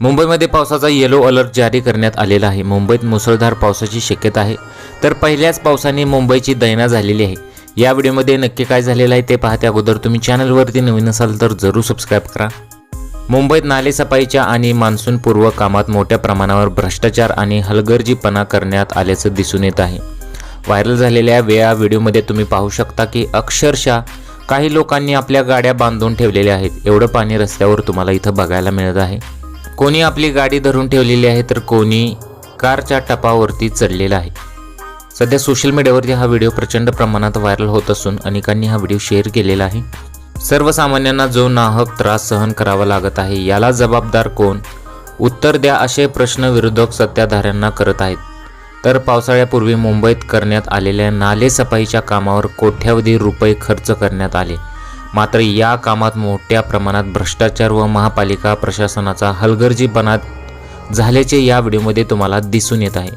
मुंबईमध्ये पावसाचा yellow alert जारी करण्यात आलेला आहे. मुंबईत मुसळधार पावसाची शक्यता आहे. तर पहिल्याच पावसाने मुंबईची दैना झालेली आहे. या व्हिडिओमध्ये नक्की काय झालेलं आहे ते पाहत्या अगोदर तुम्ही चॅनलवरती नवीन असाल तर जरूर सबस्क्राईब करा. मुंबईत नालेसफाईच्या आणि मान्सूनपूर्व कामात मोठ्या प्रमाणावर भ्रष्टाचार आणि हलगर्जीपणा करण्यात आल्याचं दिसून येत आहे. व्हायरल झालेल्या वेळा व्हिडिओमध्ये तुम्ही पाहू शकता की अक्षरशः काही लोकांनी आपल्या गाड्या बांधून ठेवलेल्या आहेत. एवढं पाणी रस्त्यावर तुम्हाला इथं बघायला मिळत आहे. कोणी आपली गाडी धरून ठेवलेली आहे तर कोणी कारच्या टपावरती चढलेला आहे. सध्या सोशल मीडियावरती हा व्हिडिओ प्रचंड प्रमाणात व्हायरल होत असून अनेकांनी हा व्हिडिओ शेअर केलेला आहे. सर्वसामान्यांना जो नाहक त्रास सहन करावा लागत आहे याला जबाबदार कोण? उत्तर द्या असे प्रश्न विरोधक सत्ताधाऱ्यांना करत आहेत. तर पावसाळ्यापूर्वी मुंबईत करण्यात आलेल्या नालेसफाईच्या कामावर कोट्यावधी रुपये खर्च करण्यात आले. मात्र या कामात मोठ्या प्रमाणात भ्रष्टाचार व महापालिका प्रशासनाचा हलगर्जीपणा झाल्याचे या व्हिडिओमध्ये तुम्हाला दिसून येत आहे.